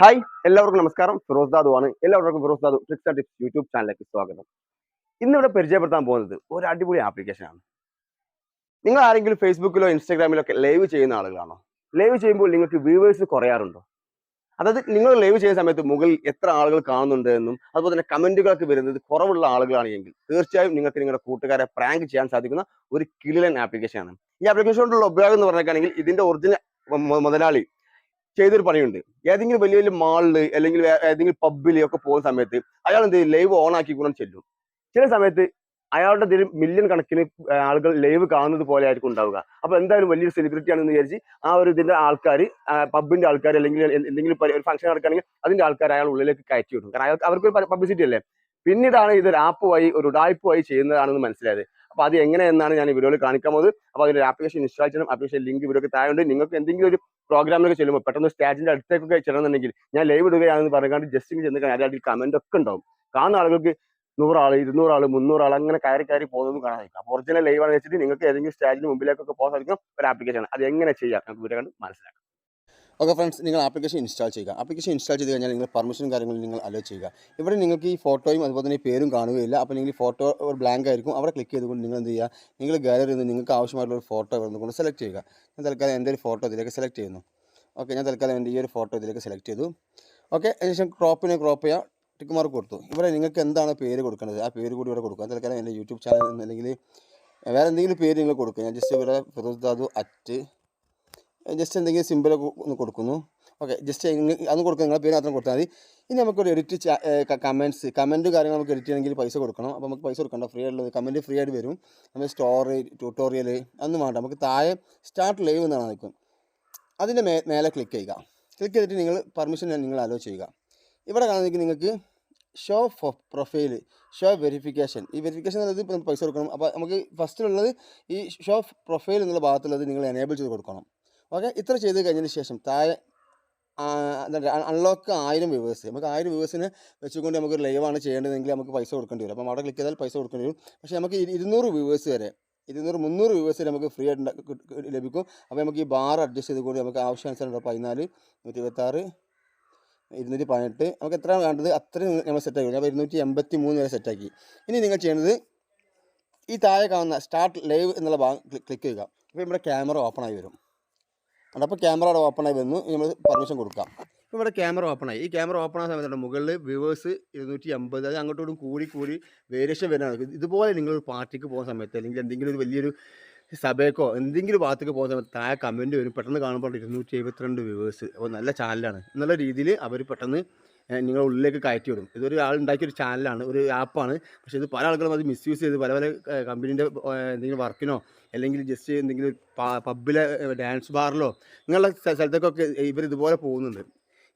Hi എല്ലാവർക്കും നമസ്കാരം. ഫിറോസ് ദാദു ആണ്. എല്ലാവർക്കും Firoz Dadu tricks and tips YouTube ചാനലിലേക്ക് സ്വാഗതം. ഇന്നിവിടെ പരിചയപ്പെടുത്താൻ പോകുന്നത് ഒരു അടിപൊളി ആപ്ലിക്കേഷനാണ് നിങ്ങൾ ആരെങ്കിലും ഫേസ്ബുക്കിലോ ഇൻസ്റ്റാഗ്രാമിലോ ഒക്കെ ലൈവ് ചെയ്യുന്ന ആളുകളാണോ? ലൈവ് ചെയ്യുമ്പോൾ നിങ്ങൾക്ക് വ്യൂവേഴ്സ് കുറയാറുണ്ടോ? അതായത് നിങ്ങൾ ലൈവ് ചെയ്യുന്ന സമയത്ത് മുകളിൽ എത്ര ആളുകൾ കാണുന്നുണ്ട് എന്നും അതുപോലെ തന്നെ കമന്റുകളൊക്കെ വരുന്നത് കുറവുള്ള ആളുകളാണെങ്കിൽ തീർച്ചയായും നിങ്ങൾക്ക് നിങ്ങളുടെ കൂട്ടുകാരെ പ്രാങ്ക് ചെയ്യാൻ സാധിക്കുന്ന ഒരു കിളിലൻ ആപ്ലിക്കേഷനാണ് ഈ ആപ്ലിക്കേഷൻ കൊണ്ടുള്ള ഉപയോഗം എന്ന് പറഞ്ഞിട്ടാണെങ്കിൽ ഇതിന്റെ ഒറിജിനൽ മുതലാളി ചെയ്തൊരു പണിയുണ്ട്. ഏതെങ്കിലും വലിയ വലിയ മാളിൽ അല്ലെങ്കിൽ ഏതെങ്കിലും പബ്ബിലൊക്കെ പോകുന്ന സമയത്ത് അയാൾ എന്ത് ലൈവ് ഓൺ ആക്കി കൊണ്ട് ചെല്ലും. ചില സമയത്ത് അയാളുടെ ഇതിൽ മില്യൺ കണക്കിന് ആളുകൾ ലൈവ് കാണുന്നത് പോലെ ആയിരിക്കും ഉണ്ടാവുക. അപ്പൊ എന്തായാലും വലിയൊരു സെലിബ്രിറ്റി ആണെന്ന് വിചാരിച്ച് ആ ഒരു ഇതിന്റെ ആൾക്കാർ പബ്ബിന്റെ ആൾക്കാർ അല്ലെങ്കിൽ എന്ത് എന്തെങ്കിലും ഒരു ഫംഗ്ഷൻ നടക്കുകയാണെങ്കിൽ അതിന്റെ ആൾക്കാർ അയാൾ ഉള്ളിലേക്ക് കയറ്റി വിടും കാരണം അയാൾക്ക് അവർക്ക് പബ്ലിസിറ്റി അല്ലേ? പിന്നീടാണ് ഇതൊരു ആപ്പ് വഴി ഒരു ഉടായ്പ വഴി ചെയ്യുന്നതാണെന്ന് മനസ്സിലായത്. അപ്പൊ അത് എങ്ങനെ എന്നാണ് ഞാൻ ഈ വീഡിയോയിൽ കാണിക്കാൻ പോകുന്നത്. അപ്പൊ അതിന്റെ ആപ്ലിക്കേഷൻ ഇൻസ്റ്റാൾ ചെയ്യണം. ആപ്ലിക്കേഷൻ ലിങ്ക് വീഡിയോക്ക് താഴെ ഉണ്ട് നിങ്ങൾക്ക് എന്തെങ്കിലും ഒരു പ്രോഗ്രാമിലൊക്കെ ചെല്ലുമ്പോൾ പെട്ടെന്ന് സ്റ്റേജിന്റെ അടുത്തേക്കൊക്കെ ചെല്ലണമെന്നുണ്ടെങ്കിൽ ഞാൻ ലൈവ് ഇടുകയാണെന്ന് പറഞ്ഞാൽ ജസ്റ്റ് ചെന്ന് കഴിഞ്ഞാൽ അതിൽ കമന്റ് ഒക്കെ ഉണ്ടാവും. കാണുന്ന ആളുകൾക്ക് നൂറാൾ ഇരുന്നൂറാൾ മുന്നൂറാൾ അങ്ങനെ കയറി കയറി പോകുന്നതും കാണാൻ സാധിക്കും. അപ്പോൾ ഒറിജിനൽ ലൈവ് ആണെന്ന് വെച്ചിട്ട് നിങ്ങൾക്ക് ഏതെങ്കിലും സ്റ്റേജിന് മുമ്പിലേക്കൊക്കെ പോകാൻ സാധിക്കും. ഒരു ആപ്ലിക്കേഷൻ അത് എങ്ങനെ ചെയ്യാം? നമുക്ക് വീഡിയോ കണ്ട് മനസ്സിലാക്കാം. ഓക്കെ ഫ്രണ്ട്സ് നിങ്ങൾ ആപ്ലിക്കേഷൻ ഇൻസ്റ്റാൾ ചെയ്യുക. ആപ്ലിക്കേഷൻ ഇൻസ്റ്റാൾ ചെയ്ത് കഴിഞ്ഞാൽ നിങ്ങൾ പെർമിഷൻ കാര്യങ്ങൾ നിങ്ങൾ അലോ ചെയ്യുക. ഇവിടെ നിങ്ങൾക്ക് ഈ ഫോട്ടോയും അതുപോലെ തന്നെ പേരും കാണുകയില്ല. അപ്പോൾ നിങ്ങൾ ഈ ഫോട്ടോ ഒരു ബ്ലാങ്ക് ആയിരിക്കും. അവിടെ ക്ലിക്ക് ചെയ്തുകൊണ്ട് നിങ്ങൾ എന്ത് ചെയ്യുക? നിങ്ങൾ ഗാലറിയിൽ നിന്ന് നിങ്ങൾക്ക് ആവശ്യമായിട്ടുള്ള ഒരു ഫോട്ടോ ഇവിടെ കൊണ്ട് സെലക്ട് ചെയ്യുക. ഞാൻ തൽക്കാലം എന്റെ ഒരു ഫോട്ടോ ഇതിലേക്ക് സെലക്ട് ചെയ്യുന്നു. ഓക്കെ ഞാൻ തൽക്കാലം എന്റെ ഈ ഒരു ഫോട്ടോ ഇതിലേക്ക് സെലക്ട് ചെയ്തു. ഓക്കെ അതിനുശേഷം ക്രോപ്പിനെ ക്രോപ്പ് ചെയ്യുക ടിക്ക് മാർക്ക് കൊടുത്തു. ഇവിടെ നിങ്ങൾക്ക് എന്താണ് പേര് കൊടുക്കേണ്ടത്? ആ പേര് കൂടി ഇവിടെ കൊടുക്കുക തൽക്കാലം എന്റെ യൂട്യൂബ് ചാനൽ എന്നല്ലെങ്കിൽ വേറെ എന്തെങ്കിലും പേര് നിങ്ങൾ കൊടുക്കുക. ഞാൻ ജസ്റ്റ് ഇവിടെ ഫിറോസ് ദാദു അറ്റ് ജസ്റ്റ് എന്തെങ്കിലും സിമ്പിളൊക്കെ ഒന്ന് കൊടുക്കുന്നു. ഓക്കെ ജസ്റ്റ് അന്ന് കൊടുക്കുക നിങ്ങളെ പേര് മാത്രം കൊടുത്താൽ മതി. ഇനി നമുക്കൊരു എഡിറ്റ് കമന്റ്സ് കമന്റ് കാര്യങ്ങൾ നമുക്ക് എഡിറ്റ് ചെയ്യണമെങ്കിൽ പൈസ കൊടുക്കണം. അപ്പോൾ നമുക്ക് പൈസ കൊടുക്കണ്ട ഫ്രീ ആയിട്ടുള്ളത്. കമന്റ് ഫ്രീ ആയിട്ട് വരും. നമ്മൾ സ്റ്റോറി ട്യൂട്ടോറിയൽ അതൊന്നും വേണ്ട. നമുക്ക് താഴെ സ്റ്റാർട്ട് ലൈവ് എന്നാണ് നിൽക്കും അതിന്റെ മേ മേലെ ക്ലിക്ക് ചെയ്യുക. ക്ലിക്ക് ചെയ്തിട്ട് നിങ്ങൾ പെർമിഷൻ നിങ്ങൾ അലോ ചെയ്യുക. ഇവിടെ കാണുന്നെങ്കിൽ നിങ്ങൾക്ക് ഷോ പ്രൊഫൈൽ ഷോ വെരിഫിക്കേഷൻ ഈ വെരിഫിക്കേഷൻ എന്നുള്ളത് ഇപ്പോൾ നമുക്ക് പൈസ കൊടുക്കണം. അപ്പോൾ നമുക്ക് ഫസ്റ്റിലുള്ളത് ഈ ഷോ പ്രൊഫൈൽ എന്നുള്ള ഭാഗത്തുള്ളത് നിങ്ങൾ എനേബിൾ ചെയ്ത് കൊടുക്കണം. ഓക്കെ ഇത്ര ചെയ്ത് കഴിഞ്ഞതിന് ശേഷം താഴെ അൺലോക്ക് ആയിരം വ്യൂവേഴ്സ് നമുക്ക് ആയിരം വ്യൂവേഴ്സിന് വെച്ചുകൊണ്ട് നമുക്ക് ലൈവാണ് ചെയ്യേണ്ടതെങ്കിൽ നമുക്ക് പൈസ കൊടുക്കേണ്ടി വരും. അപ്പം അവിടെ ക്ലിക്ക് ചെയ്താൽ പൈസ കൊടുക്കേണ്ടി വരും. പക്ഷേ നമുക്ക് ഇരു- ഇരുന്നൂറ് വ്യൂവേഴ്സ് വരെ ഇരുന്നൂറ് മുന്നൂറ് വ്യൂവേഴ്സ് വരെ നമുക്ക് ഫ്രീ ആയിട്ട് ലഭിക്കും. അപ്പോൾ നമുക്ക് ഈ ബാർ അഡ്ജസ്റ്റ് ചെയ്തുകൊണ്ട് നമുക്ക് ആവശ്യാനുസരണം പതിനാല് നൂറ്റി ഇരുപത്താറ് ഇരുന്നൂറ്റി പതിനെട്ട് നമുക്ക് എത്രയാണ് വേണ്ടത്? അത്രയും നമ്മൾ സെറ്റാക്കി അപ്പോൾ ഇരുന്നൂറ്റി എൺപത്തി മൂന്ന് വരെ സെറ്റാക്കി ഇനി നിങ്ങൾ ചെയ്യേണ്ടത് ഈ താഴെ കാണുന്ന സ്റ്റാർട്ട് ലൈവ് എന്നുള്ള ഭാഗം ക്ലിക്ക് ചെയ്യുക. അപ്പോൾ നമ്മുടെ ക്യാമറ ഓപ്പൺ ആയി വരും. അപ്പോൾ ക്യാമറ അവിടെ ആയി വന്നു. നമ്മൾ പെർമിഷൻ കൊടുക്കാം. ഇവിടെ ക്യാമറ ഓപ്പൺ ആയി. ഈ ക്യാമറ ഓപ്പൺ ആയ സമയത്തുണ്ട് മുകളിൽ വ്യൂവേഴ്സ് ഇരുന്നൂറ്റി അമ്പത് അത് അങ്ങോട്ടും കൂടി കൂടി വേരിയേഷൻ വരുന്നതാണ്. ഇതുപോലെ നിങ്ങൾ പാർട്ടിക്ക് പോകുന്ന സമയത്ത് അല്ലെങ്കിൽ എന്തെങ്കിലും ഒരു വലിയൊരു സഭയ്ക്കോ എന്തെങ്കിലും ഭാഗത്തേക്ക് പോകുന്ന സമയത്ത് താഴെ കമന്റ് വരും. പെട്ടെന്ന് കാണുമ്പോൾ ഇരുന്നൂറ്റി എഴുപത്തിരണ്ട് വ്യൂവേഴ്സ് അപ്പോൾ നല്ല ചാനലാണ് എന്നുള്ള രീതിയിൽ അവർ പെട്ടെന്ന് നിങ്ങളുടെ ഉള്ളിലേക്ക് കയറ്റി വിടും. ഇതൊരു ആൾ ഉണ്ടാക്കിയ ഒരു ചാനലാണ് ഒരു ആപ്പാണ് പക്ഷേ ഇത് പല ആളുകളും അത് മിസ്യൂസ് ചെയ്ത് പല പല കമ്പനീന്റെ എന്തെങ്കിലും വർക്കിനോ അല്ലെങ്കിൽ ജസ്റ്റ് എന്തെങ്കിലും പബ്ബിലെ ഡാൻസ് ബാറിലോ ഇങ്ങനെയുള്ള സ്ഥലത്തേക്കൊക്കെ ഇവർ ഇതുപോലെ പോകുന്നുണ്ട്.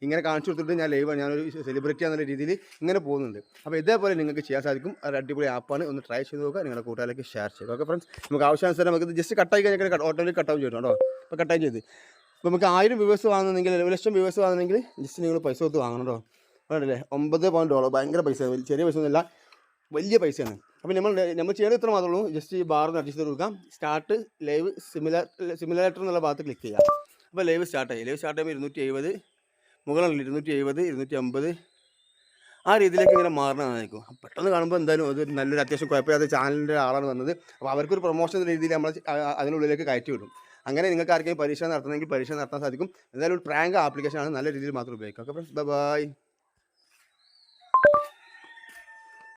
ഇങ്ങനെ കാണിച്ചു കൊടുത്തിട്ട് ഞാൻ ലൈവാണ് ഞാനൊരു സെലിബ്രിറ്റി എന്നുള്ള രീതിയിൽ ഇങ്ങനെ പോകുന്നുണ്ട്. അപ്പോൾ ഇതേപോലെ നിങ്ങൾക്ക് ചെയ്യാൻ സാധിക്കും. ഒരു അടിപൊളി ആപ്പാണ് ഒന്ന് ട്രൈ ചെയ്ത് നോക്കുക. നിങ്ങളുടെ കൂട്ടുകാരിലേക്ക് ഷെയർ ചെയ്യുക. ഓക്കെ ഫ്രണ്ട്സ് നമുക്ക് ആവശ്യാനുസരം നമുക്ക് ജസ്റ്റ് കട്ടായി കഴിഞ്ഞാൽ ഓട്ടോമാറ്റിക് കട്ടാവും ചെയ്യണം കേട്ടോ. അപ്പോൾ കട്ടായി ചെയ്ത്. അപ്പോൾ നമുക്ക് ആയിരം വ്യൂവേഴ്സ് വാങ്ങുന്നെങ്കിൽ ഒരു ലക്ഷം വ്യൂവേഴ്സ് വാങ്ങുന്നെങ്കിൽ ജസ്റ്റ് നിങ്ങൾ പൈസ കൊടുത്ത് വാങ്ങണം കേട്ടോ. വേണ്ടല്ലേ ഒമ്പത് പോയിന്റ് ഡോളർ ഭയങ്കര പൈസ. ചെറിയ പൈസ ഒന്നുമില്ല. വലിയ പൈസയാണ്. അപ്പോൾ നമ്മൾ നമ്മൾ ചെയ്യേണ്ടത് ഇത്ര മാത്രമേ ഉള്ളൂ. ജസ്റ്റ് ഈ ബാറിന് അഡ്ജസ്റ്റ് കൊടുക്കാം. സ്റ്റാർട്ട് ലൈവ് സിമിലർ സിമിലേറ്റർ എന്നുള്ള ഭാഗത്ത് ക്ലിക്ക് ചെയ്യാം. അപ്പോൾ ലൈവ് സ്റ്റാർട്ട് ആയി. ലൈവ് സ്റ്റാർട്ട് ചെയ്യുമ്പോൾ ഇരുന്നൂറ്റി എഴുപത് മുകളിൽ ഇരുന്നൂറ്റി എഴുപത് ഇരുന്നൂറ്റി അമ്പത് ആ രീതിയിലേക്ക് ഇങ്ങനെ മാറണമായിരിക്കും അപ്പോൾ പെട്ടെന്ന് കാണുമ്പോൾ എന്തായാലും അതൊരു നല്ലൊരു അത്യാവശ്യം കുഴപ്പമില്ലാത്ത ചാനലിന്റെ ആളാണ് വന്നത്. അപ്പോൾ അവർക്കൊരു പ്രൊമോഷൻ എന്ന രീതിയിൽ നമ്മൾ അതിനുള്ളിലേക്ക് കയറ്റി വിടും അങ്ങനെ നിങ്ങൾക്ക് ആർക്കെങ്കിലും പരീക്ഷ നടത്തണമെങ്കിൽ പരീക്ഷ നടത്താൻ സാധിക്കും. എന്തായാലും ഒരു പ്രാങ്ക് ആപ്ലിക്കേഷനാണ് നല്ല രീതിയിൽ മാത്രം ഉപയോഗിക്കുക. Okay bye